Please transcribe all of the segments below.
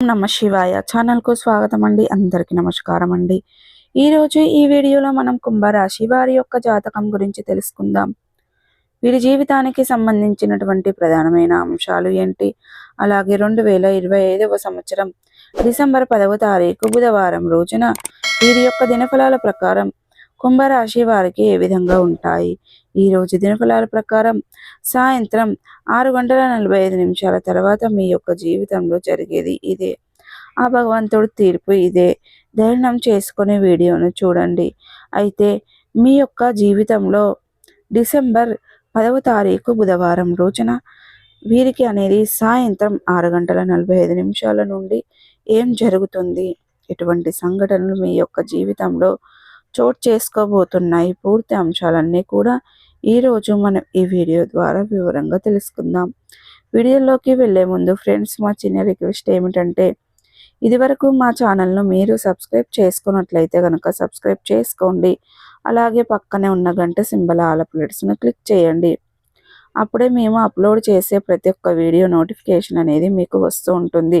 నమ శివాయ. ఛానల్కు స్వాగతం అండి అందరికీ నమస్కారం అండి ఈరోజు ఈ వీడియోలో మనం కుంభరాశి వారి యొక్క జాతకం గురించి తెలుసుకుందాం. వీరి జీవితానికి సంబంధించినటువంటి ప్రధానమైన అంశాలు ఏంటి? అలాగే రెండు వేల ఇరవై ఐదవ సంవత్సరం డిసెంబర్ పదవ తారీఖు బుధవారం రోజున వీరి యొక్క దినఫలాల ప్రకారం కుంభరాశి వారికి ఏ విధంగా ఉంటాయి? ఈ రోజు దినఫలాల ప్రకారం సాయంత్రం ఆరు గంటల నలభై ఐదు నిమిషాల తర్వాత మీ యొక్క జీవితంలో జరిగేది ఇదే. ఆ భగవంతుడు తీర్పు ఇదే. ధైర్యం చేసుకునే వీడియోను చూడండి. అయితే మీ యొక్క జీవితంలో డిసెంబర్ పదవ తారీఖు బుధవారం రోజున వీరికి అనేది సాయంత్రం ఆరు గంటల నలభై ఐదు నిమిషాల నుండి ఏం జరుగుతుంది? ఎటువంటి సంఘటనలు మీ యొక్క జీవితంలో చోటు చేసుకోబోతున్నాయి. పూర్తి అంశాలన్నీ కూడా ఈరోజు మనం ఈ వీడియో ద్వారా వివరంగా తెలుసుకుందాం. వీడియోలోకి వెళ్ళే ముందు ఫ్రెండ్స్ మా చిన్న రిక్వెస్ట్ ఏమిటంటే ఇదివరకు మా ఛానల్ను మీరు సబ్స్క్రైబ్ చేసుకున్నట్లయితే కనుక సబ్స్క్రైబ్ చేసుకోండి. అలాగే పక్కనే ఉన్న గంట సింబల్ ఆల ప్లేట్స్ను క్లిక్ చేయండి. అప్పుడే మేము అప్లోడ్ చేసే ప్రతి ఒక్క వీడియో నోటిఫికేషన్ అనేది మీకు వస్తూ ఉంటుంది.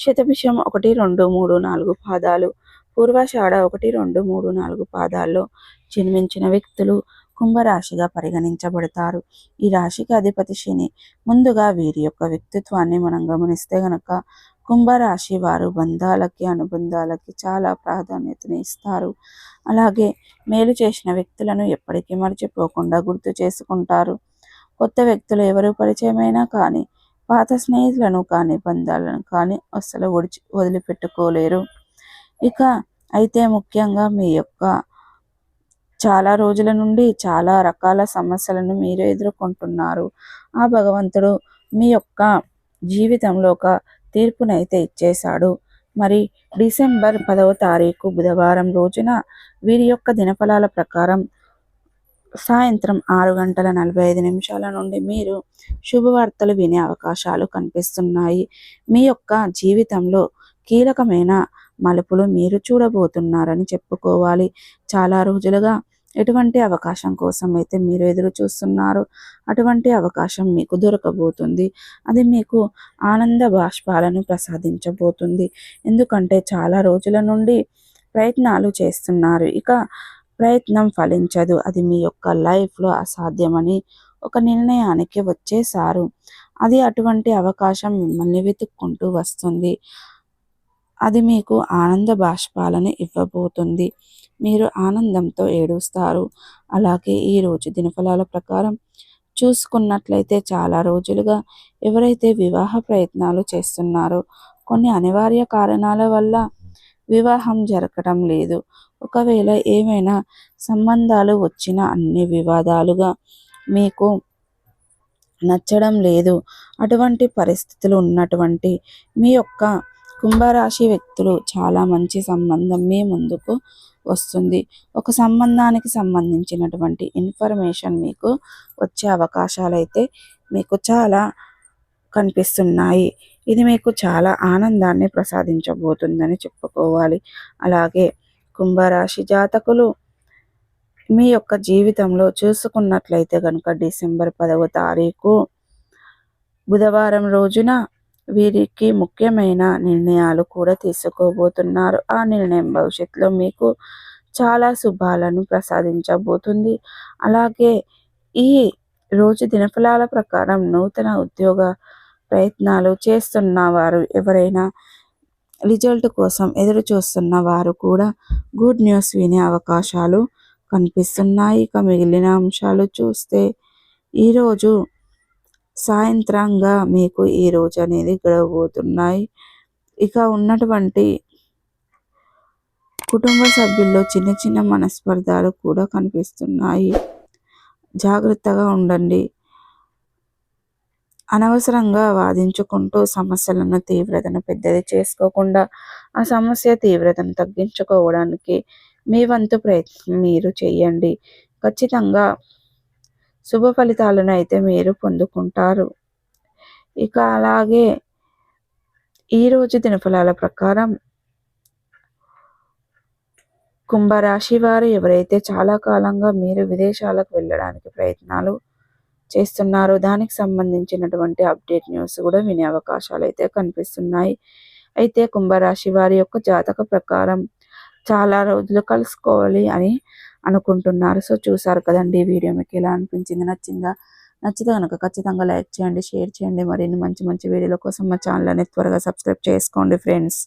శతభిషం ఒకటి రెండు మూడు నాలుగు పాదాలు. పూర్వాషాఢ ఒకటి రెండు మూడు నాలుగు పాదాల్లో జన్మించిన వ్యక్తులు కుంభరాశిగా పరిగణించబడతారు. ఈ రాశికి అధిపతి శని. ముందుగా వీరి యొక్క వ్యక్తిత్వాన్ని మనం గమనిస్తే గనక కుంభరాశి వారు బంధాలకి అనుబంధాలకి చాలా ప్రాధాన్యతని ఇస్తారు. అలాగే మేలు చేసిన వ్యక్తులను ఎప్పటికీ మర్చిపోకుండా గుర్తు చేసుకుంటారు. కొత్త వ్యక్తులు ఎవరు పరిచయమైనా కానీ పాత స్నేహితులను కానీ బంధాలను కానీ అస్సలు ఒడిచి వదిలిపెట్టుకోలేరు. ఇక అయితే ముఖ్యంగా మీ యొక్క చాలా రోజుల నుండి చాలా రకాల సమస్యలను మీరు ఎదుర్కొంటున్నారు. ఆ భగవంతుడు మీ యొక్క జీవితంలో ఒక తీర్పునైతే ఇచ్చేశాడు. మరి డిసెంబర్ పదవ తారీఖు బుధవారం రోజున వీరి యొక్క దినఫలాల ప్రకారం సాయంత్రం ఆరు గంటల నలభై ఐదు నిమిషాల నుండి మీరు శుభవార్తలు వినే అవకాశాలు కనిపిస్తున్నాయి. మీ యొక్క జీవితంలో కీలకమైన మలుపులు మీరు చూడబోతున్నారని చెప్పుకోవాలి. చాలా రోజులుగా ఎటువంటి అవకాశం కోసం అయితే మీరు ఎదురు చూస్తున్నారు. అటువంటి అవకాశం మీకు దొరకబోతుంది. అది మీకు ఆనంద బాష్పాలను ప్రసాదించబోతుంది. ఎందుకంటే చాలా రోజుల నుండి ప్రయత్నాలు చేస్తున్నారు. ఇక ప్రయత్నం ఫలించదు. అది మీ యొక్క లైఫ్లో అసాధ్యమని ఒక నిర్ణయానికి వచ్చేసారు అది అటువంటి అవకాశం మిమ్మల్ని వెతుక్కుంటూ వస్తుంది. అది మీకు ఆనంద బాష్పాలను ఇవ్వబోతుంది. మీరు ఆనందంతో ఏడుస్తారు. అలాగే ఈరోజు దినఫలాల ప్రకారం చూసుకున్నట్లయితే చాలా రోజులుగా ఎవరైతే వివాహ ప్రయత్నాలు చేస్తున్నారో కొన్ని అనివార్య కారణాల వల్ల వివాహం జరగడం లేదు. ఒకవేళ ఏమైనా సంబంధాలు వచ్చిన అన్ని వివాదాలుగా మీకు నచ్చడం లేదు. అటువంటి పరిస్థితులు ఉన్నటువంటి మీ యొక్క కుంభరాశి వ్యక్తులు చాలా మంచి సంబంధం మీ ముందుకు వస్తుంది. ఒక సంబంధానికి సంబంధించినటువంటి ఇన్ఫర్మేషన్ మీకు వచ్చే అవకాశాలు అయితే మీకు చాలా కనిపిస్తున్నాయి. ఇది మీకు చాలా ఆనందాన్ని ప్రసాదించబోతుందని చెప్పుకోవాలి. అలాగే కుంభరాశి జాతకులు మీ యొక్క జీవితంలో చూసుకున్నట్లయితే కనుక డిసెంబర్ పదవ తారీఖు బుధవారం రోజున వీరికి ముఖ్యమైన నిర్ణయాలు కూడా తీసుకోబోతున్నారు. ఆ నిర్ణయం భవిష్యత్తులో మీకు చాలా శుభాలను ప్రసాదించబోతుంది. అలాగే ఈ రోజు దినఫలాల ప్రకారం నూతన ఉద్యోగ ప్రయత్నాలు చేస్తున్న వారు ఎవరైనా రిజల్ట్ కోసం ఎదురు చూస్తున్న వారు కూడా గుడ్ న్యూస్ వినే అవకాశాలు కనిపిస్తున్నాయి. ఇక మిగిలిన అంశాలు చూస్తే ఈరోజు సాయంత్రంగా మీకు ఈ రోజు అనేది గడవబోతున్నాయి. ఇక ఉన్నటువంటి కుటుంబ సభ్యుల్లో చిన్న చిన్న మనస్పర్ధాలు కూడా కనిపిస్తున్నాయి. జాగ్రత్తగా ఉండండి. అనవసరంగా వాదించుకుంటూ సమస్యలను తీవ్రతను పెద్దది చేసుకోకుండా ఆ సమస్య తీవ్రతను తగ్గించుకోవడానికి మీ వంతు ప్రయత్నం మీరు చేయండి. ఖచ్చితంగా శుభ ఫలితాలను అయితే మీరు పొందుకుంటారు. ఇక అలాగే ఈరోజు దినఫలాల ప్రకారం కుంభరాశి వారు ఎవరైతే చాలా కాలంగా మీరు విదేశాలకు వెళ్ళడానికి ప్రయత్నాలు చేస్తున్నారు. దానికి సంబంధించినటువంటి అప్డేట్ న్యూస్ కూడా వినే అవకాశాలు అయితే కనిపిస్తున్నాయి. అయితే కుంభరాశి వారి యొక్క జాతక ప్రకారం చాలా రోజులు కలుసుకోవాలి అని అనుకుంటున్నారు. సో చూసారు కదండి ఈ వీడియో మీకు ఎలా అనిపించింది? నచ్చిందా? నచ్చితే కనుక ఖచ్చితంగా లైక్ చేయండి షేర్ చేయండి. మరిన్ని మంచి మంచి వీడియోల కోసం మా ఛానల్ అనేది త్వరగా సబ్స్క్రైబ్ చేసుకోండి ఫ్రెండ్స్.